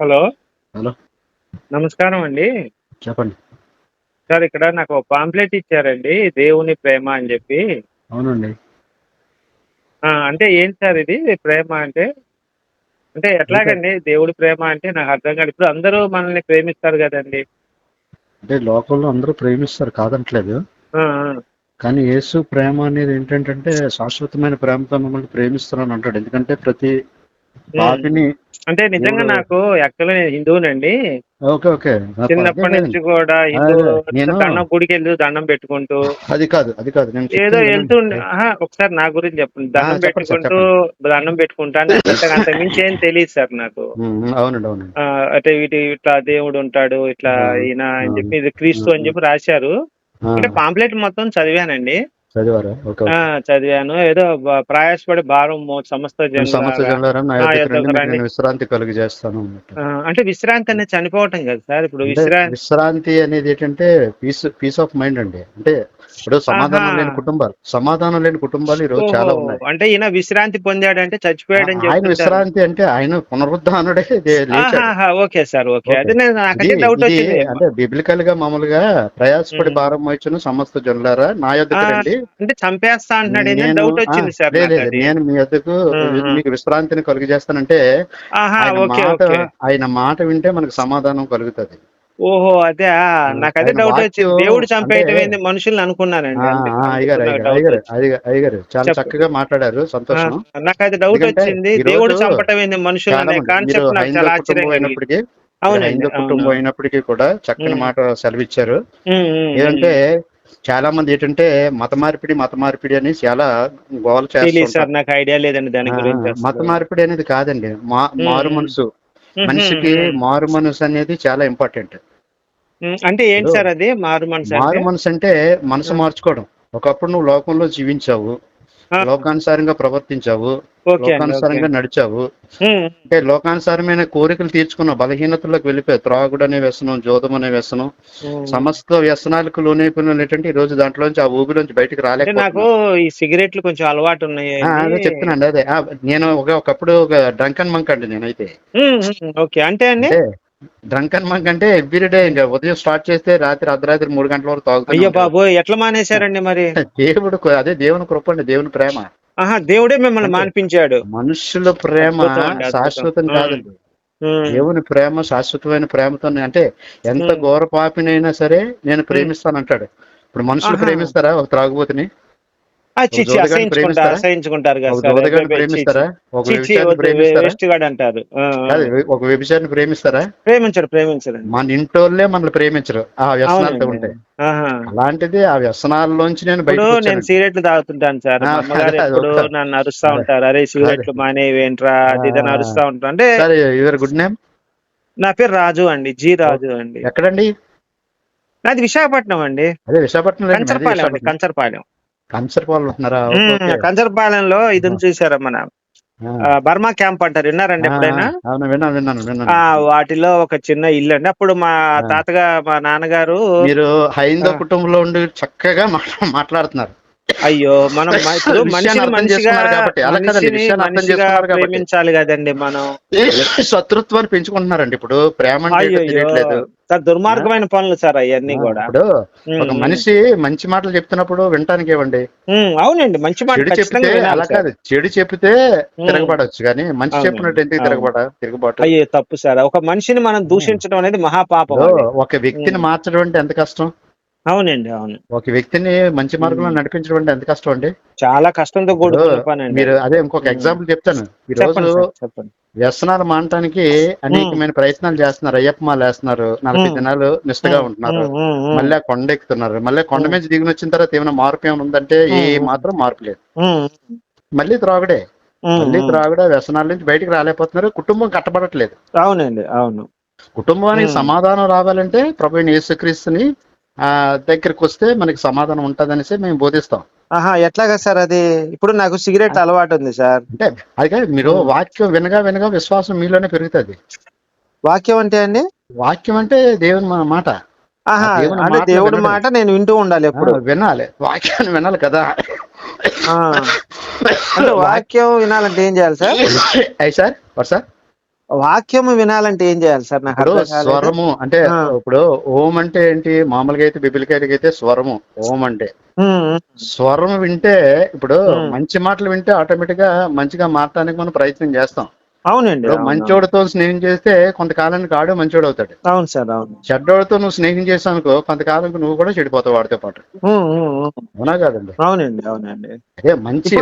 Hello. Hello. నమస్కారం అండి. చెప్పండి. సార్ ఇక్కడ నాకు ఒక పాంప్లెట్ ఇచ్చారండి. దేవుని ప్రేమ అని చెప్పి. అవునండి. ఆ, అంటే ఏంటి సార్ ఇది? ప్రేమ అంటే? అంటే ఎట్లాగండి? దేవుడి ప్రేమ అంటే నాకు అర్థం కాదు. ఇప్పుడు అందరూ మనల్ని ప్రేమిస్తారు కదండి. అంటే లోకంలో అందరూ ప్రేమిస్తారు కాదంటలేదు ఆ, ఆ. కానీ యేసు ప్రేమ అనేది ఏంటంటే శాశ్వతమైన ప్రేమతో మమ్మల్ని ప్రేమిస్తున్నాను అంటాడు. ఎందుకంటే ప్రతి అంటే నిజంగా నాకు యాక్చువల్గా నేను హిందువునండి. Okay okay. నాకు చిన్నప్పటి నుంచి. కూడా హిందూ దండం గుడికి వెళ్తూ దండం పెట్టుకుంటూ అది కాదు అది కాదు. నేను ఏదో. ఆహా, ఒకసారి నా గురించి చెప్పండి. దండం పెట్టుకుంటూ దండం పెట్టుకుంటా అంటే అంత- మించి ఏం తెలియదు సార్ నాకు. అవునండి ఆ, అంటే ఇటు ఇట్లా దేవుడు ఉంటాడు ఇట్లా ఈయన అని చెప్పి ఇది క్రీస్తు అని చెప్పి రాశారు. అంటే పాంప్లెట్ మొత్తం చదివానండి. చదివారా? చదివాను. ఏదో ప్రయాసపడి భారం సమస్త విశ్రాంతి కలుగు చేస్తాను అంటే విశ్రాంతి అనేది చనిపోవటం కదా సార్? ఇప్పుడు విశ్రాంతి విశ్రాంతి అనేది ఏంటంటే పీస్ పీస్ ఆఫ్ మైండ్ అండి. అంటే ఇప్పుడు సమాధానం. లేని కుటుంబాలు సమాధానం లేని కుటుంబాలు ఈ రోజు చాలా ఉన్నాయి. అంటే ఈయన విశ్రాంతి పొందాడంటే చచ్చిపోయాడని ఆయన చెప్తుంటారు. విశ్రాంతి అంటే ఆయన పునరుద్ధానుడే ఓకే సార్ ఓకే. అంటే బిబ్లికల్గా మామూలుగా ప్రయాసపడి. భారం వచ్చును సమస్త జనులారా నా యొద్దకు అంటే చంపేస్తా అంటున్నాడు డౌట్ వచ్చింది సార్. నేను మీ యొద్దకు ఉమ్. మీకు విశ్రాంతిని కలుగు చేస్తానంటే ఆహా ఆయన ఓకే మాట ఓకే. ఆయన మాట వింటే మనకు సమాధానం కలుగుతుంది. ఓహో అదే నాకు అదే ఆయన డౌట్ వచ్చింది. దేవుడు చంపేయటం అంటే- ఏంది మనుషుల్ని అనుకున్నానండి అయ్యగారు చాలా. చక్కగా మాట్లాడారు. సంతోషం. ఆ, నాకు అది డౌట్ వచ్చింది. దేవుడు చంపటం ఏంది మనుషులు అనే కాన్సెప్ట్ నాకు చాలా కుటుంబం ఆశ్చర్యం కలిగింది. అయినప్పటికీ హైందవ కుటుంబం. అయినప్పటికీ కూడా చక్కని. మాట సెలవిచ్చారు. ఏంటంటే చాలా మంది ఏంటంటే మత మార్పిడి మత మార్పిడి అని చాలా గోల నాకు ఐడియా లేదండి దాని గురించి. మత మార్పిడి అనేది కాదండి. మారు. మనసు. మనిషికి. మారు మనసు అనేది చాలా ఇంపార్టెంట్ అంటే ఏంటి సార్ అది? మారు మనసు మారు అంటే మనసు అంటే మనసు. మార్చుకోవడం. ఒకప్పుడు నువ్వు లోకంలో జీవించావు. లోకానుసారంగా ప్రవర్తించావు. అండి లోకానుసారంగా నడిచావు. అంటే లోకానుసారమైన కోరికలు తీర్చుకున్న బలహీనతల్లోకి వెళ్ళిపోయి త్రాగుడు అనే వ్యసనం జోదం అనే వ్యసనం. సమస్త వ్యసనాలకు లోనైపోయిన ఏంటంటే ఈ రోజు దాంట్లోంచి ఆ ఊబిలోంచి బయటకు అంటే నాకు ఈ సిగరెట్లు కొంచెం అలవాటు ఉన్నాయి అదే చెప్తున్నాండి అదే. నేను ఒక ఒకప్పుడు ఒక డ్రంకన్ మంక్ అండి నేనైతే. ఓకే. అంటే అండి? అంటే డ్రంకన్ మంక్ అంటే ఎవ్రీడే ఇంకా ఉదయం స్టార్ట్ చేస్తే రాత్రి అర్ధరాత్రి మూడు గంటల వరకు తాగుతూనే అయ్యో. బాబు ఎట్లా మానేశారండి మరి దేవుడు అదే దేవుని కృప అండి దేవుని ప్రేమ ఆహా దేవుడే మిమ్మల్ని మానిపించాడు మనుషుల ప్రేమ అండి. శాశ్వతం. కాదండి దేవుని ప్రేమ శాశ్వతమైన ప్రేమతో అంటే ఎంత. ఘోర పాపినైనా సరే నేను ప్రేమిస్తానంటాడు ఇప్పుడు మనుషులు. ప్రేమిస్తారా ఒక త్రాగుబోతుని చిచ్చి అసహించుకుంటారు? అసహించుకుంటారు వేస్ట్ గాడు అంటారు. ఒక వ్యభిచారిని ప్రేమిస్తారా? ప్రేమించరు మన ఇంటోళ్ళే మనల్ని ప్రేమించరు. ఆ వ్యసనాలతో. ఉంటాయి ఆహా. అలాంటిది ఆ వ్యసనాల్లోంచి నేను నేను సిగరెట్లు తాగుతుంటాను సార్. అదే, అది. నన్ను అరుస్తా అదే. ఉంటారు. అరే సిగరెట్లు మానేవేంట్రా అది ఇది అని ఆ. అరుస్తా ఉంటారు. అంటే యువర్ గుడ్ నేమ్? నా పేరు రాజు అండి జి రాజు అండి. ఎక్కడండి? నాది విశాఖపట్నం అండి. అదే విశాఖపట్నం కంచరపాలెం అండి. కంచరపాలెం. కంచరపాలెం ఉంటున్నారా. కంచరపాలెంలో ఇది చూసారా మన బర్మా క్యాంప్ అంటారు. విన్నారండి ఎప్పుడైనా? అవును విన్నాను విన్నాను విన్నాను. ఆ వాటిలో ఒక చిన్న ఇల్లు అండి. అప్పుడు మా. తాతగా మా నాన్నగారు మీరు హైందవ. కుటుంబంలో ఉండి చక్కగా మాట్లా- మాట్లాడుతున్నారు. అయ్యో మనం ఇప్పుడు మనిషిని మనిషిగా మనిషిగా. ప్రేమించాలి కదండి మనం శత్రుత్వాన్ని పెంచుకుంటున్నారండి ఇప్పుడు ప్రేమ తెలియట్లేదు దుర్మార్గమైన పనులు సార్ అవన్నీ కూడా ఇప్పుడు ఒక. మనిషి మంచి మాటలు చెప్తున్నప్పుడు వినటానికి ఇవ్వండి అవునండి మంచి మాట చెడు ఖచ్చితంగా చెప్తే అలా. కాదు చెడు చెప్తే. తిరగబడవచ్చు కానీ మంచి చెప్పినట్టు ఎందుకు. తిరగబడ తిరగబాటు అయ్యో తప్పు సార్ ఒక మనిషిని మనం దూషించడం అనేది మహాపాపం. ఒక వ్యక్తిని. మార్చడం అంటే ఎంత కష్టం అవునండి అవును. ఒక వ్యక్తిని మంచి మార్గంలో. నడిపించడం అంటే ఎంత కష్టం అండి? చాలా కష్టంతో కూడుకున్న ఇప్పుడు పని అండి మీరు అదే ఇంకొక. ఎగ్జాంపుల్ చెప్తాను. ఈ రోజు చెప్పండి. వ్యసనాలు మానటానికి అనేకమైన ప్రయత్నాలు చేస్తున్నారు. అయ్యప్ప మాలు వేస్తున్నారు నలభై. దినాలు నిష్ఠగా ఉంటున్నారు. మళ్ళీ కొండ ఎక్కుతున్నారు. మళ్ళీ కొండ. మీద దిగిన వచ్చిన తర్వాత ఏమైనా మార్పు ఏమైనా ఉందంటే ఏ. మాత్రం మార్పు లేదు. మళ్ళీ త్రాగుడే. మళ్ళీ. త్రాగుడే వ్యసనాల నుంచి బయటికి రాలేకపోతున్నారు. కుటుంబం కట్టబడట్లేదు. అవునండి అవును. కుటుంబానికి. సమాధానం రావాలంటే ప్రభు యేసుక్రీస్తుని దగ్గరికి వస్తే మనకి సమాధానం ఉంటదనేసి మేము బోధిస్తాం. ఆహా ఎట్లాగా సార్ అది? ఇప్పుడు నాకు సిగరెట్ అలవాటు ఉంది సార్. అంటే అది మీరు. వాక్యం వినగా వినగా విశ్వాసం మీలోనే పెరుగుతుంది. వాక్యం అంటే అండి? వాక్యం అంటే దేవుని మా- మాట. ఆహా దేవుని అంటే దేవుడి వినడం. మాట నేను వింటూ ఉండాలి ఎప్పుడు. ఆ, వినాలి. వాక్యాన్ని వినాలి కదా. ఆ. అంటే వాక్యం వినాలంటే ఏం చేయాలి సార్? అయ్యి సార్ వాట్ సార్ వాక్యము వినాలంటే ఏం చేయాలి సార్? నాకు. స్వరము అంటే. ఇప్పుడు ఓం అంటే ఏంటి? మామూలుగా అయితే బిబిలికాయలకి అయితే స్వరము ఓం అంటే. స్వరం వింటే ఇప్పుడు. మంచి మాటలు వింటే ఆటోమేటిక్గా మంచిగా మారటానికి మనం ప్రయత్నం చేస్తాం. అవునండి మంచోడితో స్నేహం చేస్తే కొంతకాలానికి ఆడు మంచోడు అవుతాడు. అవును సార్ అవును. చెడ్డోడితో నువ్వు స్నేహం చేసానుకో కొంతకాలానికి నువ్వు కూడా చెడిపోతావు వాడితో పాటు. అవునా కాదండి? అవునండి అవునండి. అదే మంచి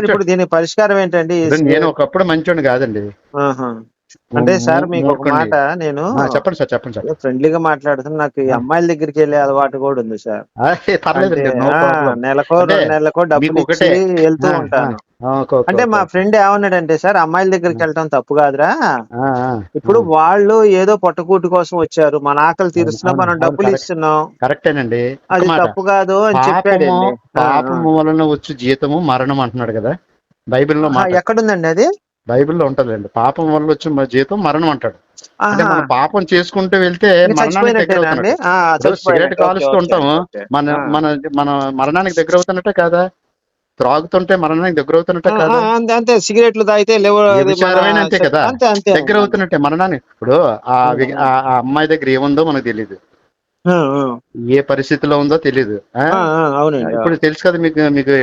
ఇప్పుడు దీని పరిష్కారం ఏంటండి? నేను ఒకప్పుడు మంచోడు కాదండి. అంటే సార్ మీకు ఒక. మాట నేను చెప్పండి సార్ చెప్పండి సార్. ఫ్రెండ్లీగా మాట్లాడుతున్నా. నాకు ఈ. అమ్మాయిల దగ్గరికి వెళ్ళే అలవాటు కూడా ఉంది సార్. నెలకో రెండు నెలలకో డబ్బులు ఇచ్చి. వెళ్తూ ఉంటాను. అంటే మా. ఫ్రెండ్ ఏమన్నాడంటే సార్ అమ్మాయిల దగ్గరికి వెళ్ళటం తప్పు కాదురా. ఇప్పుడు. వాళ్ళు ఏదో పొట్టకూటి కోసం వచ్చారు. మన ఆకలి తీరుస్తున్నాం మనం డబ్బులు. ఇస్తున్నాం. కరెక్టేనండి. అది తప్పు కాదు అని ఆ, పాపము వలన వచ్చు జీతము మరణం అంటున్నాడు కదా. బైబిల్లో ఎక్కడుందండి అది? బైబిల్లో ఉంటదండి పాపం వల్ల వచ్చే మ- జీతం మరణం అంటాడు. అంటే. మనం పాపం చేసుకుంటూ వెళ్తే మరణానికి దగ్గర సిగరెట్ కాలుస్తూ ఉంటాము. మన. మన మన మరణానికి దగ్గర అవుతున్నట్టే కాదా? త్రాగుతుంటే మరణానికి దగ్గర అవుతున్నట్టే కాదా? అంతే సిగరెట్లు తాగితే మన అంతే కదా. దగ్గర అవుతున్నట్టే మరణానికి. ఇప్పుడు ఆ అమ్మాయి దగ్గర ఏముందో మనకు తెలియదు. ఏ పరిస్థితిలో ఉందో తెలియదు అవునండి ఇప్పుడు తెలుసు కదా మీకు మీకు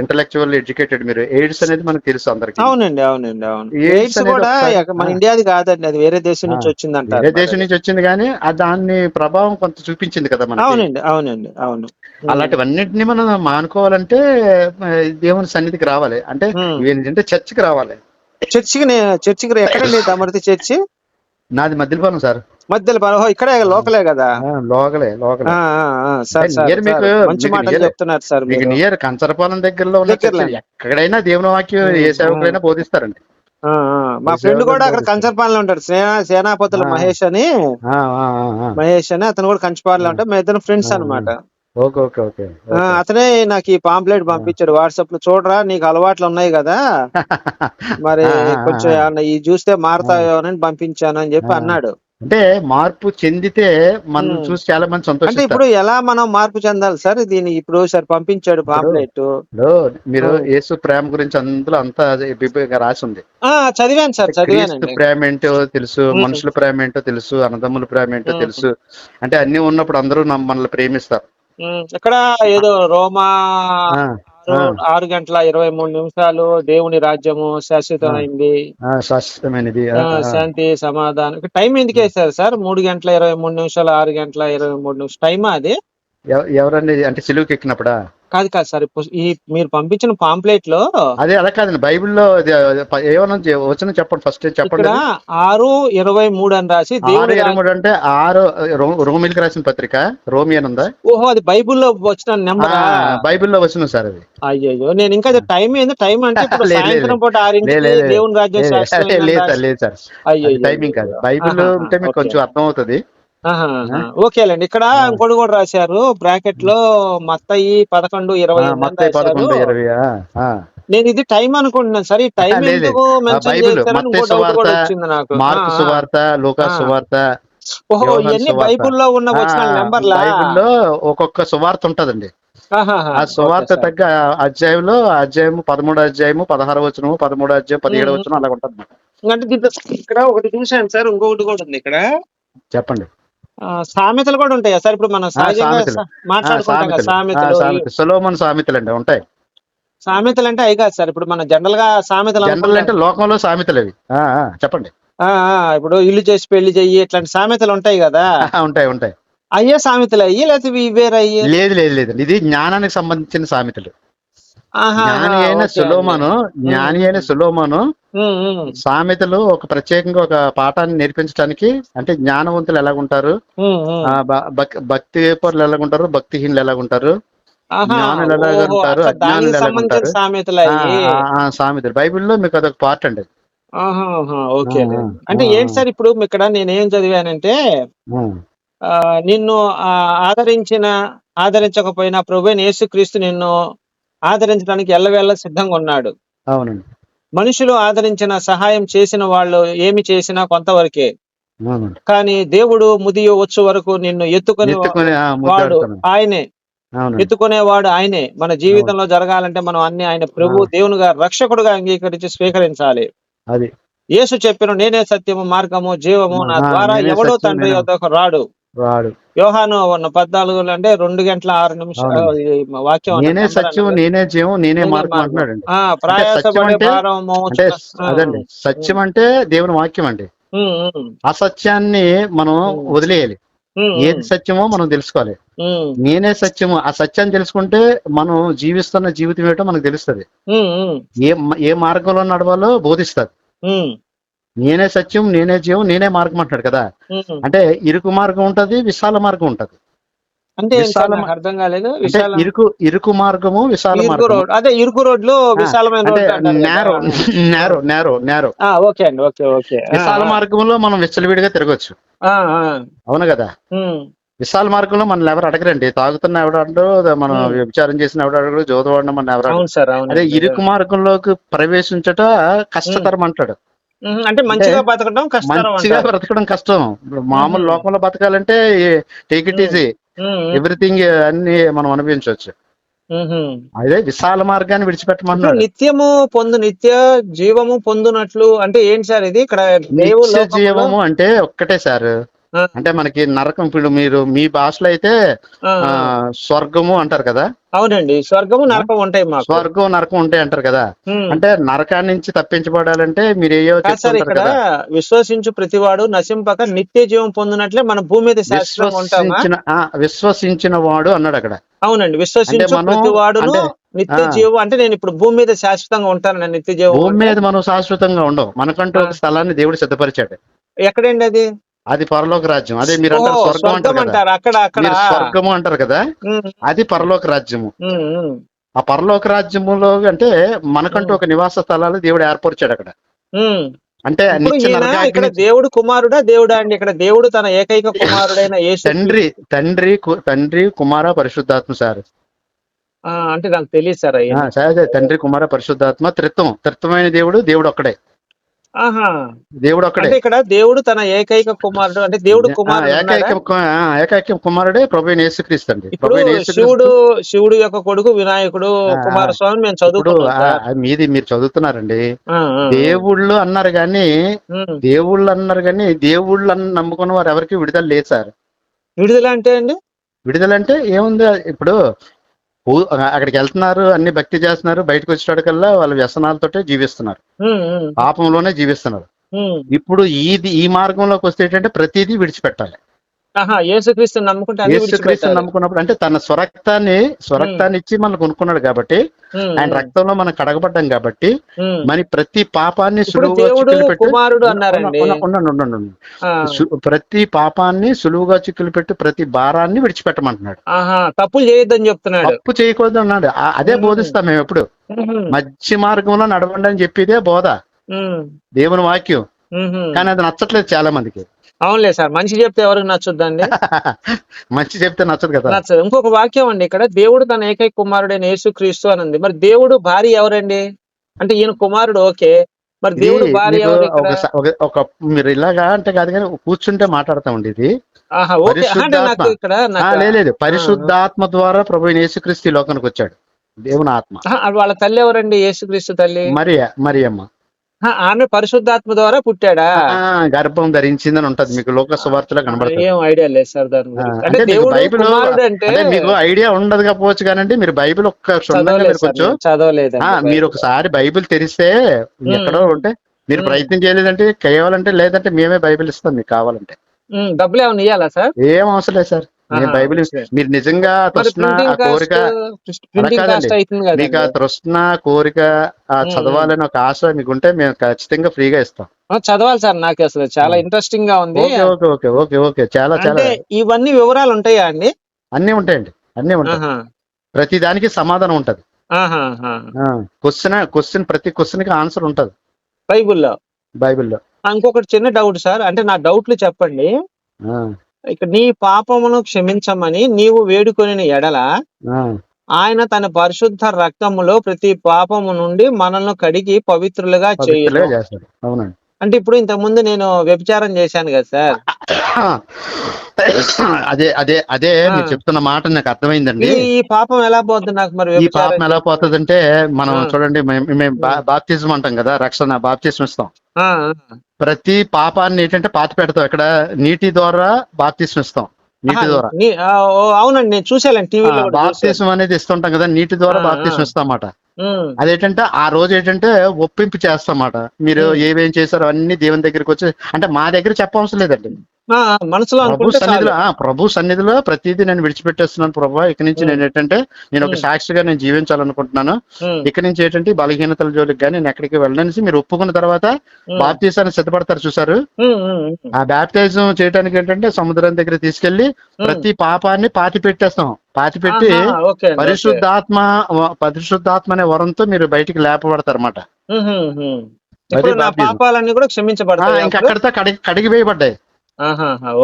ఇంటలెక్చువల్ ఎడ్యుకేటెడ్ మీరు. ఎయిడ్స్ అనేది మనకు తెలుసు అందరికి. అవునండి అవునండి అవును. ఎయిడ్స్ కూడా మన. ఇండియాది కాదండి అది వేరే దేశం నుంచి ఆ. వచ్చిందంటారు వేరే దేశం. నుంచి వచ్చింది కానీ దాన్ని ప్రభావం కొంత చూపించింది కదా మనకి. అవునండి అవునండి అవును. అలాంటివన్నిటిని మనం మానుకోవాలంటే దేవుని సన్నిధికి రావాలి. అంటే. ఏంటంటే చర్చికి రావాలి. చర్చికి చర్చికి ఎక్కడండి తమరిది చర్చి. నాది మధ్యలోనం సార్. మధ్యలో ఇక్కడే లోకలే కదా? లోకలే లోకలే. సార్ నియర్ మీకు- మంచి నియర్- చెప్తున్నారు సార్ మీకు నియర్ కంచరపాలెం దగ్గరలో. ఎక్కడైనా దేవుని వాక్యం ఏ సేవకులైనా బోధిస్తారండి. మా ఫ్రెండ్ కూడా అక్కడ. కంచర్పాలెంలో ఉంటాడు. సేనా సేనాపతుల. మహేష్ అని. మహేష్ అని అతను కూడా కంచపాలలో ఉంటాడు. మేము ఇద్దరం ఫ్రెండ్స్ ఆ, అతనే నాకు ఈ పాంప్లెట్ పంపించాడు వాట్సాప్లో. చూడరా నీకు అలవాట్లు ఉన్నాయి కదా. మరి కొంచెం ఈ చూస్తే మారతావేమో అని పంపించాను అని చెప్పి. అన్నాడు. అంటే మార్పు చెందితే మనం. చూసి చాలా మంది అంటే సంతోషిస్తారు ఇప్పుడు ఎలా మనం మార్పు చెందాలి సార్? దీని ఇప్పుడు సార్ పంపించాడు పాంప్లెట్. మీరు. యేసు ప్రేమ గురించి అందులో అంతా రాసి ఉంది. ఆ చదివాను సార్ చదివానండి. ప్రేమ ఏంటో తెలుసు. మనుషుల ప్రేమ ఏంటో తెలుసు అన్నదమ్ముల ప్రేమ ఏంటో. తెలుసు. అంటే అన్ని ఉన్నప్పుడు అందరూ మనల్ని ప్రేమిస్తారు. ఇక్కడ ఏదో రోమా ఆరు గంటల ఇరవై మూడు నిమిషాలు దేవుని రాజ్యము శాశ్వతమైంది. శాశ్వతమైనది. శాంతి సమాధానం. టైం ఎందుకు వేశారు సార్? మూడు గంటల ఇరవై మూడు నిమిషాలు ఆరు గంటల ఇరవై మూడు నిమిషాలు టైమా అది? ఎవ- ఎవరండి? అంటే సిలువుకి ఎక్కినప్పుడా కాదు కాదు సార్ ఈ మీరు పంపించిన పాంప్లెట్లో అదే అలా కాదండి. బైబిల్లో ఏమన్నా వచ్చిన చెప్పండి ఫస్ట్ చెప్పండి. ఆరు ఇరవై మూడు అని రాసి ఆరు దేవుని ఇరవై మూడు అంటే ఆరు రోమిలికి రాసిన పత్రిక రోమి అని ఉందా? ఓహో అది బైబిల్లో వచ్చిన నెంబరా? బైబిల్లో వచ్చిన సార్ అది. అయ్యో నేను ఇంకా టైం ఏంది? టైం అంటే సాయంత్రం పూట ఆరింటికి. దేవుని రాజ్యం లేదు, సార్ లేదు సార్. అయ్యో టైమింగ్ కాదు. బైబిల్ ఉంటే మీకు. కొంచెం అర్థం అవుతుంది. ఓకేలేండి. ఇక్కడ. ఇంకోటి కూడా రాశారు. బ్రాకెట్లో మత్తయి పదకొండు ఇరవై. నేను ఇది టైం అనుకుంటున్నాను. సరే ఈ టైం లేదు, ఎందుకు నాకు. మార్కు. సువార్త లూకా. సువార్త ఓహో ఇవన్నీ సువార్త. బైబిల్లో ఉన్న వచ్చిన నెంబర్లా? బైబిల్లో ఒక్కొక్క సువార్త ఉంటదండి. ఆ సువార్త. తగ్గ అధ్యాయంలో అధ్యాయము పదమూడు అధ్యాయము పదహారు వచనము పదమూడు అధ్యాయం పదిహేడు. వచనం అలా ఉంటుంది అంటే దీంట్లో ఇక్కడ ఒకటి చూశాను సార్. ఇంకొకటి కూడా ఉంది ఇక్కడ. చెప్పండి. సామెతలు కూడా ఉంటాయా సార్? ఇప్పుడు మనం సహజంగా సామెతలు. మాట్లాడుకుంటాం కదా సామెతలు. ఈ- సులోమన్ సామెతలు అండి ఉంటాయి. సామెతలు అంటే అవి కాదు సార్. ఇప్పుడు మనం జనరల్గా సామెతలు జనరల్ అనుకుంటాం. అంటే లోకంలో సామెతలు అవి. ఆ, ఆ, చెప్పండి. ఆ, ఆ, ఇప్పుడు ఇల్లు చేసి పెళ్ళి చెయ్యి ఇట్లాంటి సామెతలు ఉంటాయి కదా. ఉంటాయి ఉంటాయి. అయ్యే సామెతలు అయ్యి లేకపోతే ఇవి వేరే అయ్యి? లేదు లేదు లేదు. ఇది జ్ఞానానికి సంబంధించిన సామెతలు. ఆహా, జ్ఞాని అయిన ఓకే సులోమను జ్ఞాని అయిన సులోమను సామెతలు ఒక ప్రత్యేకంగా ఒక పాఠాన్ని నేర్పించడానికి అంటే జ్ఞానవంతులు ఎలాగుంటారు? భక్తి పరులు ఎలాగుంటారు? భక్తిహీనులు ఎలాగుంటారు? జ్ఞానులు అజ్ఞానులు? సామెతలు బైబిల్లో మీకు అదొక పార్ట్ అండి. ఓకే అంటే ఏంటి సార్ ఇప్పుడు ఇక్కడ నేనేం చదివానంటే నిన్ను ఆదరించిన ఆదరించకపోయినా ప్రభు యేసుక్రీస్తు నిన్ను ఆదరించడానికి ఎల్లవేళ సిద్ధంగా ఉన్నాడు. అవునండి. మనుషులు ఆదరించిన సహాయం చేసిన వాళ్ళు ఏమి చేసినా కొంతవరకే. కానీ దేవుడు ముదియ వచ్చు వరకు నిన్ను ఎత్తుకుని వాడు ఆయనే. ఎత్తుకునేవాడు ఆయనే. మన జీవితంలో జరగాలంటే మనం అన్ని ఆయన ప్రభు దేవునిగా రక్షకుడుగా అంగీకరించి స్వీకరించాలి. అది. యేసు చెప్పిన నేనే సత్యము మార్గము జీవము నా ద్వారా ఎవడో తండ్రి వద్దకు రాడు వాడు. యోహాను పద్నాలుగు అంటే రెండు గంటల ఆరు నిమిషాలు వాక్యం నేనే సత్యం. నేనే జీవం నేనే మార్గం. అంటున్నాడండి. అదండి. సత్యం అంటే దేవుని వాక్యం అండి. అసత్యాన్ని మనం. వదిలేయాలి. ఏది సత్యమో మనం తెలుసుకోవాలి. నేనే సత్యము ఆ సత్యాన్ని తెలుసుకుంటే మనం జీవిస్తున్న జీవితం ఏంటో మనకు తెలుస్తుంది. ఏ ఏ మార్గంలో నడవాలో బోధిస్తుంది. నేనే సత్యం నేనే జీవం నేనే మార్గం అంటాడు కదా. అంటే ఇరుకు మార్గం ఉంటది విశాల మార్గం ఉంటది. అంటే అర్థం కాలేదు. ఇరుకు ఇరుకు మార్గము విశాల రోడ్. అదే ఇరుకు రోడ్లు విశాలమైన అంటే రోడ్లు అంటారు narrow. Narrow narrow narrow okay అండి ఓకే ఓకే. విశాల మార్గంలో మనం విచ్చలవిడిగా తిరగచ్చు. అవును కదా? విశాల మార్గంలో మనం ఎవరు అడగరండి? తాగుతున్న ఎవడు అడగడు మనం. వ్యభిచారం చేసిన ఎవడు అడగడు జోదవాడిన మన ఎవరు అదే ఇరుకు మార్గంలోకి ప్రవేశించట కష్టతరం అంటాడు. అంటే మంచిగా బతకడం కష్టం మంచిగా బ్రతకడం కష్టం. ఇప్పుడు మామూలు. లోకంలో బతకాలంటే టేక్ ఇట్. ఈజీ ఎవ్రీథింగ్ అన్ని మనం అనుభవించవచ్చు. అదే విశాల మార్గాన్ని విడిచిపెట్టమన్నాడు నిత్యము పొందు నిత్య జీవము పొందునట్లు అంటే ఏంటి సార్ ఇది? ఇక్కడ జీవము అంటే ఒక్కటే సార్. అంటే మనకి నరకం ఇప్పుడు మీరు మీ భాషలో అయితే స్వర్గము అంటారు కదా? అవునండి. స్వర్గము నరకం ఉంటాయి మాకు. స్వర్గం నరకం ఉంటాయి అంటారు కదా. అంటే నరకాన్ని నుంచి తప్పించబడాలంటే మీరు ఏయో కాదు సార్ ఇక్కడ విశ్వసించు ప్రతివాడు నశింపక నిత్య జీవం పొందినట్లే మన భూమి మీద శాశ్వతంగా ఉంటామా? విశ్వసించిన విశ్వసించిన వాడు అన్నాడు అక్కడ. అవునండి. విశ్వసించు అంటే- నిత్య. జీవం అంటే నేను ఇప్పుడు భూమి మీద శాశ్వతంగా ఉంటాను నిత్య జీవం భూమి మీద మనం శాశ్వతంగా ఉండవు. మనకంటూ ఒక. స్థలాన్ని దేవుడు సిద్ధపరిచాడు. ఎక్కడండి అది? అది పరలోక రాజ్యం. అదే మీరు అంటారు స్వర్గం అంటారు అక్కడ అక్కడ. మీరు స్వర్గము అంటారు కదా. అది పరలోక రాజ్యము. ఆ పరలోక రాజ్యములో అంటే మనకంటూ. ఒక నివాస స్థలాలు దేవుడు ఏర్పరిచాడు అక్కడ. అంటే ఇక్కడ దేవుడు కుమారుడా దేవుడా అండి? ఇక్కడ దేవుడు తన ఏకైక కుమారుడైన తండ్రి తండ్రి తండ్రి కుమార పరిశుద్ధాత్మ సార్. అంటే నాకు తెలియదు సార్ అదే తండ్రి కుమార పరిశుద్ధాత్మ త్రిత్వం. త్రిత్వమైన దేవుడు దేవుడు ఒక్కడే. ఆహా. దేవుడు ఒక్కడే అంటే ఇక్కడ దేవుడు తన ఏకైక కుమారుడు అంటే దేవుడు కుమారుడు ఏకైక ఏకైక కుమారుడే ప్రభు యేసుక్రీస్తు అండి. ఇప్పుడు శివుడు శివుడు యొక్క కొడుకు వినాయకుడు కుమారస్వామి మేము. ఆ, మీది మీరు చదువుతున్నారండి. దేవుళ్ళు అన్నారు కానీ. దేవుళ్ళు అన్నారు కానీ దేవుళ్ళు అని నమ్ముకున్న వారు ఎవరికి విడుదల లేదు సార్. విడుదల అంటే అండి? విడుదల అంటే ఏముంది? ఇప్పుడు అక్కడికి వెళ్తున్నారు అన్ని భక్తి చేస్తున్నారు బయటకు వచ్చేటకల్లా వాళ్ళ వ్యసనాలతోటే జీవిస్తున్నారు. పాపంలోనే జీవిస్తున్నారు. ఇప్పుడు ఈది ఈ మార్గంలోకి వస్తే ఏంటంటే ప్రతిదీ విడిచిపెట్టాలి. యేసుక్రీస్తు నమ్ముకుంటే అన్ని యేసుక్రీస్తు విడిచిపెట్టాలి. నమ్ముకున్నప్పుడు అంటే తన స్వరక్తాన్ని స్వరక్తాన్ని ఇచ్చి మనకు కొనుక్కున్నాడు కాబట్టి ఆయన రక్తంలో మనం కడగబడ్డాం కాబట్టి. మన ప్రతి పాపాన్ని సులువుగా దేవుడు చిక్కులు పెట్టి కుమారుడు అన్నారండి. ప్రతి పాపాన్ని సులువుగా చిక్కులు పెట్టి ప్రతి భారాన్ని విడిచిపెట్టమంటున్నాడు. తప్పులు చేయొద్దని చెప్తున్నాడు. తప్పు చేయకూడదు అన్నాడు. అదే. బోధిస్తాం మేము ఎప్పుడు. మధ్య మార్గంలో నడవండి అని చెప్పేదే బోధ. దేవుని వాక్యం. కానీ అది నచ్చట్లేదు చాలా మందికి అవునులే సార్ మంచి చెప్తే ఎవరికి నచ్చుద్దండి? మంచి చెప్తే నచ్చదు కదా. నచ్చదు. ఇంకొక వాక్యం అండి ఇక్కడ దేవుడు తన ఏకైక కుమారుడైన యేసు క్రీస్తు అని ఉంది మరి దేవుడు భార్య ఎవరండి? అంటే ఈయన కుమారుడు ఓకే. మరి దేవుడు భార్య మీకు ఎవరు ఇక్కడ? ఒక- మీరు ఇలాగా అంటే కాదు కానీ కూర్చుంటే మాట్లాడతామండి ఇది. ఆహా ఓకే. అంటే పరిశుద్ధాత్మ. నాకు ఇక్కడ ఆ, నాకు లే- లేదు. పరిశుద్ధాత్మ ద్వారా ప్రభు అయిన యేసుక్రీస్తు ఈ లోకానికి వచ్చాడు. దేవుని ఆత్మ. ఆహా, వాళ్ళ తల్లి ఎవరండి? యేసుక్రీస్తు తల్లి. మరి మరి అమ్మ ఆమె పరిశుద్ధాత్మ ద్వారా పుట్టాడా? ఆ, గర్భం ధరించిందని ఉంటది. మీకు లోక సువార్తలో కనబడుతుంది. ఏం ఐడియా లేదు సార్ దాని అంటే బైబిల్ అంటే మీకు ఐడియా ఉండదు కాకపోవచ్చు కానీ మీరు బైబిల్ ఒక్క చదవలేదు మీరు ఒకసారి బైబిల్ తెరిస్తే ఎక్కడో ఉంటే మీరు. ప్రయత్నం చేయలేదంటే కేవలంటే లేదంటే మేమే బైబిల్ ఇస్తాం మీకు కావాలంటే. డబ్బులు ఏమైనా ఇయ్యాలా సార్? ఏం అవసరం లేదు సార్. నేను బైబిల్. మీరు నిజంగా తృష్ణ ఆ కోరిక మీకు ఆ తృష్ణ కోరిక ఆ. చదవాలని ఒక ఆశ మీకు ఉంటే మేము ఖచ్చితంగా ఫ్రీగా ఇస్తాం. చదవాలి సార్ నాకు అసలు. చాలా. ఇంట్రెస్టింగ్గా ఉంది. ఓకే ఓకే ఓకే ఓకే చాలా చాలా. ఇవన్నీ వివరాలు ఉంటాయా అండి? అన్నీ ఉంటాయండి. అన్నీ ఉంటాయి. ప్రతి దానికి సమాధానం ఉంటది. క్వశ్చన్ క్వశ్చన్ ప్రతి క్వశ్చన్కి ఆన్సర్ ఉంటది. బైబిల్లో? బైబిల్లో. ఇంకొకటి చిన్న డౌట్ సార్. అంటే నా డౌట్లు చెప్పండి. ఆ, ఇక నీ పాపమును క్షమించమని నీవు వేడుకొని ఎడల ఆయన తన పరిశుద్ధ రక్తములో ప్రతి పాపము నుండి మనల్ని కడిగి పవిత్రులుగా చేస్తాడు. అవునండి. అంటే ఇప్పుడు ఇంతకు ముందు నేను వ్యభిచారం చేశాను కదా సార్ అదే అదే అదే. మీరు చెప్తున్న మాట నాకు అర్థమైందండి ఈ పాపం ఎలా పోతుంది నాకు మరి ఈ పాపం ఎలా పోతుందంటే మనం ఆ. చూడండి మేము- బాప్తిజం అంటాం కదా రక్షణ బాప్తిజం ఇస్తాం ప్రతి పాపాన్ని ఏంటంటే పాతి పెడతాం ఇక్కడ నీటి ద్వారా బాప్తిజం ఇస్తాం నీటి ద్వారా అవునండి నేను చూసాను టీవీలో. బాప్తిజం అనేది ఇస్తుంటాం కదా నీటి ద్వారా బాప్తిజం. ఇస్తాం అన్నమాట అదేంటంటే ఆ రోజు ఏంటంటే ఒప్పింపు చేస్తామాట. మీరు. ఏమేం చేశారో అన్ని దేవుని దగ్గరికి వచ్చి అంటే మా దగ్గర చెప్పవసరం లేదండి. ఆ, మనసులో ప్రభు సన్నిధిలో ప్రతిదీ నేను విడిచిపెట్టేస్తున్నాను ప్రభు ఇక నుంచి. నేను ఏంటంటే నేను ఒక. సాక్షిగా నేను జీవించాలనుకుంటున్నాను ఇక నుంచి ఏంటంటే బలహీనతల జోలికి కానీ నేను ఎక్కడికి వెళ్ళనేసి మీరు ఒప్పుకున్న తర్వాత బాప్తీసాన్ని సిద్ధపడతారు చూసారు ఆ బ్యాప్టైజం చేయడానికి ఏంటంటే సముద్రం దగ్గర తీసుకెళ్ళి. ప్రతి పాపాన్ని పాతి పెట్టేస్తాం పాతి పెట్టి. పరిశుద్ధాత్మ పరిశుద్ధాత్మ అనే వరంతో మీరు బయటికి లేపబడతారు అనమాట నా బాప్తిజం. పాపాలన్నీ కూడా క్షమించబడతాయి ఇంకా? అక్కడితో కడిగి కడిగి వేయబడ్డాయి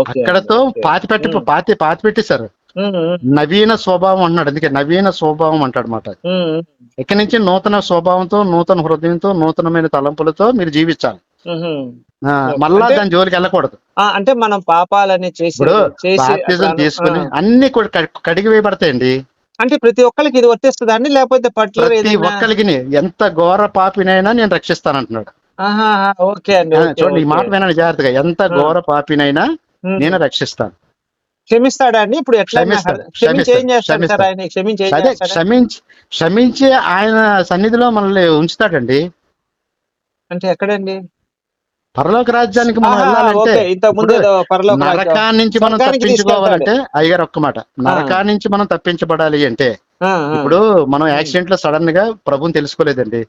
అక్కడతో. పాతి పెట్టి. పాతి పాతి పెట్టేశారు. నవీన స్వభావం అన్నాడు అందుకే నవీన స్వభావం అంటాడు ఉమ్, ఇక్కడి నుంచి నూతన స్వభావంతో నూతన హృదయంతో నూతనమైన తలంపులతో మీరు జీవించాలి. మళ్ళా దాని జోలికి వెళ్ళకూడదు. అంటే మనం పాపాలని చేసి బాప్తిజం తీసుకుని. అన్ని కూడా కడి- కడిగి వేయబడతాయండి. అంటే ప్రతి ఒక్కరికి ఇది వర్తిస్తుందా అండి లేకపోతే ప్రతి ఒక్కరికి ఎంత ఘోర పాపినైనా నేను రక్షిస్తానంటున్నాడు. ఓకే అండి చూడండి ఈ. మాట వినండి జాగ్రత్తగా. ఎంత. ఘోర పాపినైనా. నేను రక్షిస్తాను. క్షమిస్తాడా అండి? ఇప్పుడు ఎట్లా క్షమించి క్షమించి ఆయన సన్నిధిలో మనల్ని ఉంచుతాడండి. అంటే ఎక్కడండి? పరలోక రాజ్యానికి మనం వెళ్ళాలంటే. నరకాన్ని నుంచి మనం తప్పించుకోవాలంటే అయ్యారు ఒక్క మాట. నరకాన్ని నుంచి మనం తప్పించబడాలి అంటే ఇప్పుడు మనం యాక్సిడెంట్లో సడన్గా ప్రభుని తెలుసుకోలేదండి.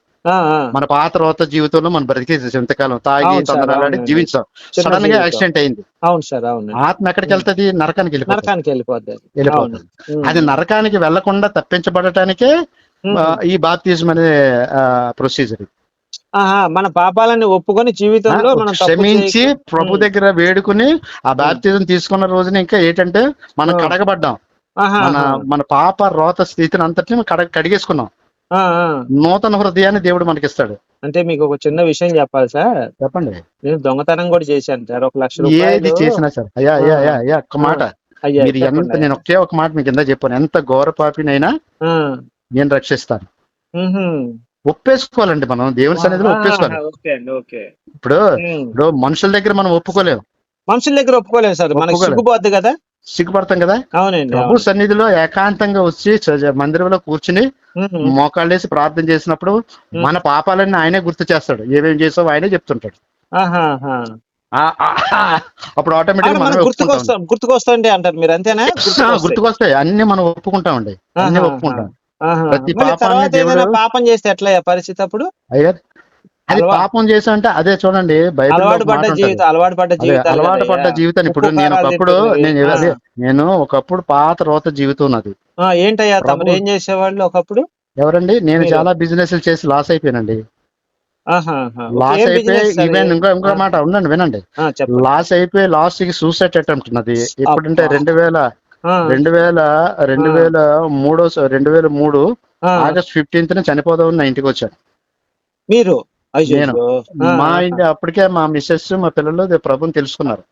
మన పాత రోత జీవితంలో మనం బ్రతికేసి ఎంతకాలం తాగి తొందరలాడి అవునండి. జీవించాం. సడన్గా. యాక్సిడెంట్ అయింది. అవును సార్ అవును ఆత్మ ఎక్కడికి వెళ్తది? నరకానికి వెళ్ళిపోతుంది. నరకానికి వెళ్ళిపోద్ది వెళ్ళిపోతుంది. అది నరకానికి వెళ్ళకుండా తప్పించబడటానికే ఈ బాప్తిజం అనే ప్రొసీజర్ మన పాపాలని ఒప్పుకొని జీవితంలో మనం క్షమించి ప్రభు. దగ్గర వేడుకుని ఆ బాప్తిజం తీసుకున్న రోజున ఇంకా ఏంటంటే మనం. కడగబడ్డాం. మన. మన పాప రోత స్థితిని అంతటిని కడ కడిగేసుకున్నాం. నూతన హృదయాన్ని దేవుడు మనకిస్తాడు. అంటే మీకు ఒక చిన్న విషయం చెప్పాలి సార్. చెప్పండి. నేను దొంగతనం కూడా చేశాను సార్. ఒక లక్ష ఏది చేసినా సరే? అయ్యా అయ్యా అయ్యా అయ్యా ఒక్క మాట. అయ్యా మీరు ఎంత. నేను ఒకే ఒక మాట మీకు కింద చెప్పాను. ఎంత ఘోర పాపినైనా ఆ. నేను రక్షిస్తాను. ఒప్పేసుకోవాలండి మనం. దేవుని సన్నిధిలో ఒప్పేసుకోవాలి. ఇప్పుడు. ఇప్పుడు మనుషుల దగ్గర మనం ఒప్పుకోలేము మనుషుల దగ్గర ఒప్పుకోలేము సార్. మనకి. సిగ్గుపోద్ది కదా. సిగ్గుపడతాం కదా? అవునండి ప్రభు. సన్నిధిలో ఏకాంతంగా వచ్చి మందిరంలో కూర్చుని ఉమ్. మోకాళ్ళేసి ప్రార్థన చేసినప్పుడు మన పాపాలన్నీ ఆయనే గుర్తు చేస్తాడు. ఏమేం చేసావు ఆయనే చెప్తుంటాడు. అప్పుడు ఆటోమేటిక్ గుర్తుకొస్తా గుర్తుకొస్తాండి అంటారు మీరు అంతేనా? గుర్తుకొస్తాయి. అన్ని మనం ఒప్పుకుంటామండి. అన్ని ఒప్పుకుంటాం. ప్రతి పాపం చేస్తే ఎట్లా పరిస్థితి అప్పుడు? అయ్యా అది పాపం చేసామంటే అదే చూడండి అలవాటు పడ్డ. జీవితం అలవాటు పడ్డ అదే, జీవితం అలవాటు పడ్డ జీవితాన్ని ఇప్పుడు నేను ఒకప్పుడు నేను అదే నేను ఒకప్పుడు పాత రోత జీవితం ఉన్నది ఏంటయ్యా తమరు ఏం చేసేవాళ్ళు ఒకప్పుడు ఎవరండి నేను చాలా బిజినెస్ చేసి లాస్ అయిపోయానండి. లాస్ అయిపోయి అది? ఈవెన్ ఇంకో ఇంకో. మాట ఉండండి వినండి లాస్ అయిపోయి లాస్ట్కి సూసైడ్ అటెంప్ట్ ఉన్నది ఎప్పుడంటే. రెండు వేల రెండు వేల రెండు. వేల మూడో రెండు వేల మూడు. ఆగస్ట్ ఫిఫ్టీన్త్ న చనిపోదామని నా ఇంటికి వచ్చాను మీరు నేను. మా. ఇంటి అప్పటికే మా మిస్సెస్ మా పిల్లలు ప్రభుని తెలుసుకున్నారు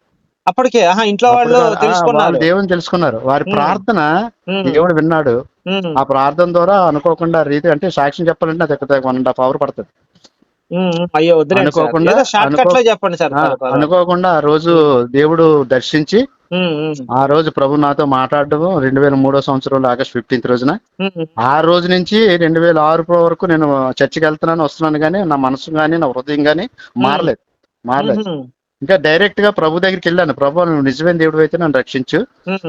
అప్పటికే ఆహా ఇంట్లో వాళ్ళు తెలుసుకున్నారు వాళ్ళు దేవుని తెలుసుకున్నారు వారి. ప్రార్థన దేవుడు విన్నాడు ఆ ప్రార్థన ద్వారా అనుకోకుండా రీతి అంటే సాక్ష్యం చెప్పాలంటే అది వన్ అండ్ హాఫ్ అవర్ పడుతుంది. అయ్యో. అనుకోకుండా- ఏదో షార్ట్ కట్ అనుకో- లో చెప్పండి సార్. అనుకోకుండా ఆ రోజు దేవుడు దర్శించి ఆ రోజు ప్రభు నాతో మాట్లాడడం రెండు వేల మూడో సంవత్సరంలో ఆగస్ట్ ఫిఫ్టీన్త్ రోజున. ఆ రోజు నుంచి రెండు వేల ఆరు వరకు నేను చర్చికి వెళ్తున్నాను వస్తున్నాను కానీ నా మనసు కానీ నా హృదయం కానీ మారలేదు. మారలేదు. ఇంకా డైరెక్ట్గా ప్రభు దగ్గరికి వెళ్ళాను. ప్రభు నువ్వు నిజమైన దేవుడు అయితే నన్ను రక్షించు.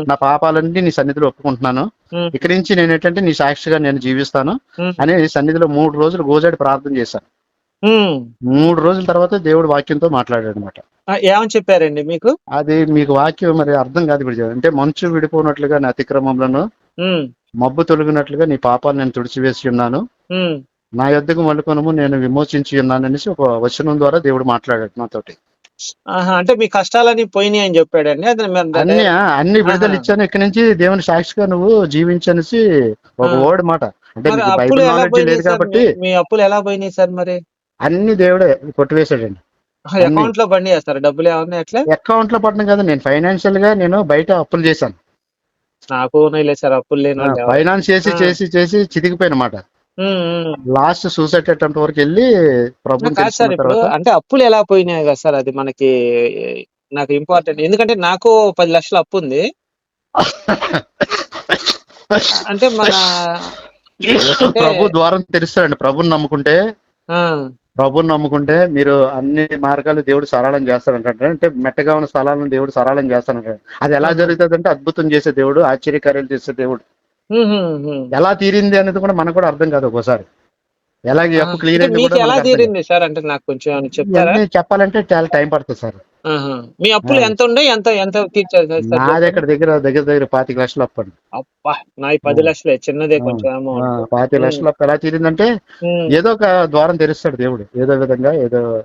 నా పాపాలన్నీ నీ సన్నిధిలో ఒప్పుకుంటున్నాను. ఇక్కడి నుంచి నేను ఏంటంటే నీ సాక్షిగా నేను జీవిస్తాను అని సన్నిధిలో మూడు రోజులు గోజాడి ప్రార్థన చేశాను. మూడు రోజుల తర్వాత దేవుడు వాక్యంతో మాట్లాడాడు అనమాట ఏమని చెప్పారండి మీకు? అది మీకు వాక్యం మరి అర్థం కాదు ఇప్పుడు అంటే మంచు విడిపోనట్లుగా నా అతిక్రమంలో మబ్బు తొలగినట్లుగా నీ పాపాలు నేను తుడిచివేసి ఉన్నాను. నా యొద్దకు మలుకొనము నేను విమోచించి ఉన్నాను అనేసి ఒక వచనం ద్వారా దేవుడు మాట్లాడాడు నాతోటి ఆహా, అంటే మీ కష్టాలని పోయినాయి అని చెప్పాడండి. అన్ని అన్ని విడుదల. ఇచ్చాను. ఇక్కడి నుంచి దేవుని సాక్షిగా నువ్వు జీవించనేసి ఒక. వర్డ్ మాట. అంటే బైబిల్ నాలెడ్జ్ లేదు కాబట్టి మీ అప్పులు ఎలా పోయినాయి సార్ మరి? అన్ని దేవుడే కొట్టివేశాడండి. అకౌంట్లో బండి వేస్తారు డబ్బులు ఏమన్నా ఎట్లా? అకౌంట్లో పడడం కదా నేను ఫైనాన్షియల్గా నేను బయట అప్పులు చేశాను. నాకు సార్ అప్పులు లేని. ఫైనాన్స్ చేసి. చేసి చేసి చితికిపోయినమాట. లాస్ట్ సూసైడ్ అటెంప్ట్ వరకు వెళ్ళి ప్రభుత్వం అంటే అప్పులు ఎలా పోయినాయి కదా సార్ అది మనకి నాకు ఇంపార్టెంట్ ఎందుకంటే నాకు పది లక్షల అప్పు ఉంది. అంటే మన ప్రభు ద్వారం తెరుస్తాడండి. ప్రభుని నమ్ముకుంటే ప్రభుని నమ్ముకుంటే మీరు అన్ని మార్గాలు దేవుడు సరళం చేస్తాడంటే అంటే మెట్టగా ఉన్న స్థలాలను దేవుడు సరళం చేస్తాడంట అది ఎలా జరుగుతుంది అంటే అద్భుతం చేసే దేవుడు ఆశ్చర్యకార్యాలు చేసే దేవుడు. ఎలా తీరింది అనేది కూడా మనకు కూడా అర్థం కాదు ఒక్కోసారి. ఎలాగ క్లియర్ ఎలా. తీరింది సార్? అంటే నాకు కొంచెం ఏమైనా చెప్తారా? ఇవన్నీ చెప్పాలంటే చాలా టైం పడుతుంది సార్. మీ అప్పులు. ఎంత ఉండే? ఎంత ఎంత తీర్చారు నా దగ్గర దగ్గర దగ్గర దగ్గర పాతిక లక్షలు అప్పండి. అబ్బా నా పది లక్షలే. చిన్నదే. కొంచెం పాతిక లక్షలు అప్పు ఎలా తీరిందంటే ఏదో ఒక ద్వారం తెరుస్తాడు దేవుడు. ఏదో విధంగా ఏదో.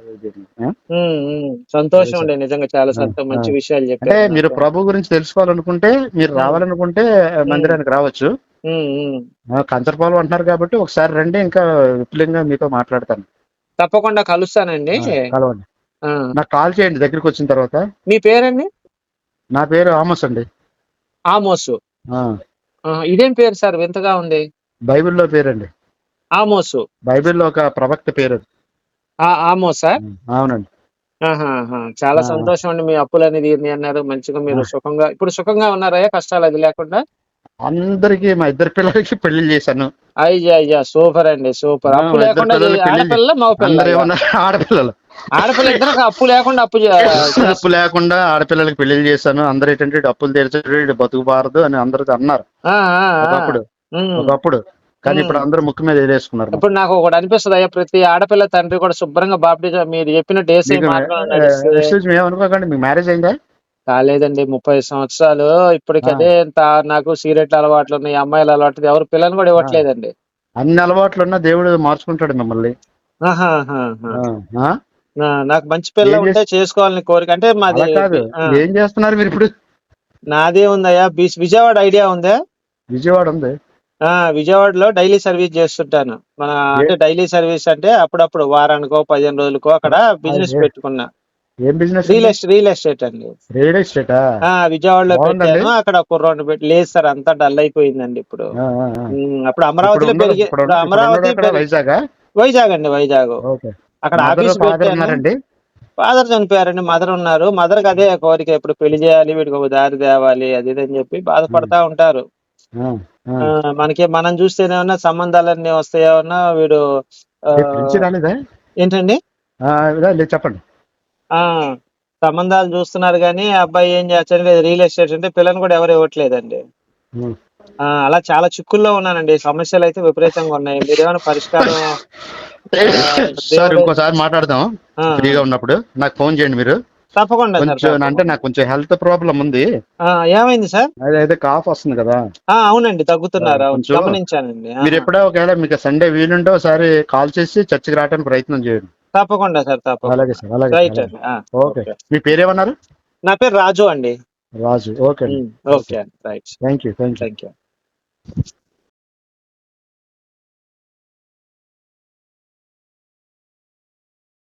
సంతోషం అండి. నిజంగా చాలా ఆ, సంతో మంచి. విషయాలు అంటే చెప్పారు మీరు. ప్రభు గురించి తెలుసుకోవాలనుకుంటే మీరు. రావాలనుకుంటే మందిరానికి రావచ్చు. కంచరపాలెం అంటున్నారు కాబట్టి ఒకసారి రండి ఇంకా విపులంగా మీతో మాట్లాడతాను. తప్పకుండా కలుస్తానండి. కలవండి. నాకు కాల్ చేయండి దగ్గరికి వచ్చిన తర్వాత. మీ పేరండి? నా పేరు ఆమస్ అండి. ఆమోసు. ఇదేం పేరు సార్? వింతగా ఉంది. బైబిల్లో పేరండి. ఆమోసు. బైబిల్లో ఒక ప్రవక్త పేరు. ఆమోసా? అవునండి. ఆహా, ఆహా. చాలా. సంతోషం అండి మీ అప్పులు అనేది అన్నారు. మంచిగా మీరు. సుఖంగా ఇప్పుడు సుఖంగా ఉన్నారా కష్టాలు అది లేకుండా? అందరికి మా ఇద్దరు పిల్లలకి పెళ్ళి చేశాను. అయ్యా అయ్యా. సూపర్ అండి సూపర్. అప్పు లేకుండా పిల్లలు ఆడపిల్ల మగ అందరు పిల్ల ఏమన్నా ఆడపిల్లలు. ఆడపిల్ల అప్పు లేకుండా అప్పు అప్పు లేకుండా ఆడపిల్లలకి పెళ్ళి చేశాను. అందరు ఏంటంటే "ఈడు అప్పులు తెరిచాడు ఈడు బతుకుబారదు అని అందరూ అన్నారు. ఒకప్పుడు. ఒకప్పుడు. కానీ. ఇప్పుడు అందరూ ముక్కు మీద వేలేసుకున్నారు. ఇప్పుడు నాకు ఒకటి అనిపిస్తుంది అయ్యా ప్రతి ఆడపిల్ల తండ్రి కూడా శుభ్రంగా బాప్టిజం మీరు చెప్పినట్టు ఏమనుకోకండి మీకు మ్యారేజ్ అయిందా? కాలేదండి ముప్పై సంవత్సరాలు. ఇప్పటికి. అదే ఇంత నాకు సిగరెట్ అలవాట్లు ఉన్నాయి అమ్మాయిల అలవాట్లు ఎవరు పిల్లలు కూడా ఇవ్వట్లేదండి. అన్ని అలవాట్లు ఉన్నా దేవుడు మార్చుకుంటాడు మిమ్మల్ని. నాకు మంచి పిల్ల ఏం ఉంటే చేసుకోవాలని కోరిక. అంటే మాది అలా కాదు. ఆ, ఏం చేస్తున్నారు మీరు ఇప్పుడు? నాదే ఉందయ్యా. బీచ్ విజయవాడ ఐడియా ఉందా? విజయవాడ ఉంది? ఆ విజయవాడలో డైలీ సర్వీస్ చేస్తుంటాను. మన అంటే డైలీ సర్వీస్ అంటే అప్పుడప్పుడు వారానికో పదిహేను రోజులకో అక్కడ బిజినెస్. పెట్టుకున్నా. ఏం business real estate real estate అండి. రియల్ ఎస్టేటా? ఆ విజయవాడలో బాగుందండి. పెట్టాను. అక్కడ కుర్రోడ్ని పెట్టి లేదు సార్ అంతా డల్ అయిపోయిందండి ఇప్పుడు. ఆ, ఆ, ఆ. ఉమ్, అప్పుడు అమరావతిలో పెరిగి ఇప్పుడు ఇప్పుడు ఇప్పుడు అమరావతి పెరిగి- వైజాగ్? వైజాగ్ అండి వైజాగ్. ఓకే. అక్కడ ఆఫీస్ ఫాదర్ చనిపోయారండి మదర్ ఉన్నారు. మదర్కి అదే కోరిక ఇప్పుడు పెళ్ళి చేయాలి వీడికి ఒక దారి తేవాలి అది ఇది అని చెప్పి బాధపడతా ఉంటారు. మనకి మనం చూస్తేనేమన్నా సంబంధాలన్నీ వస్తాయేమన్నా వీడు ఏంటండి? చెప్పండి. ఆ సంబంధాలు చూస్తున్నారు కానీ అబ్బాయి ఏం చేస్తాడు రియల్ ఎస్టేట్ అంటే పిల్లని కూడా ఎవరు ఇవ్వట్లేదండి. అలా చాలా చిక్కుల్లో ఉన్నానండి. సమస్యలు అయితే విపరీతంగా ఉన్నాయి. మీరేమైనా పరిష్కారం సార్ ఇంకోసారి మాట్లాడదాం. ఫ్రీగా ఉన్నప్పుడు. నాకు ఫోన్ చేయండి మీరు. తప్పకుండా కొంచెం అంటే నాకు కొంచెం హెల్త్ ప్రాబ్లం ఉంది. ఏమైంది సార్? అదే అయితే కాఫ్ వస్తుంది కదా. ఆ అవునండి తగ్గుతున్నారు. గమనించానండి. మీరు ఎప్పుడో ఒకవేళ మీకు సండే వీలుంటే ఒకసారి కాల్ చేసి చర్చికి రావడానికి ప్రయత్నం చేయండి. తప్పకుండా సార్ తప్పకుండా. అలాగే సార్ అలాగే ఓకే. మీ పేరేమన్నారు? నా పేరు రాజు అండి. Raju. Hmm. Okay. Okay. Thanks. Thank you. Thank you. Thank you.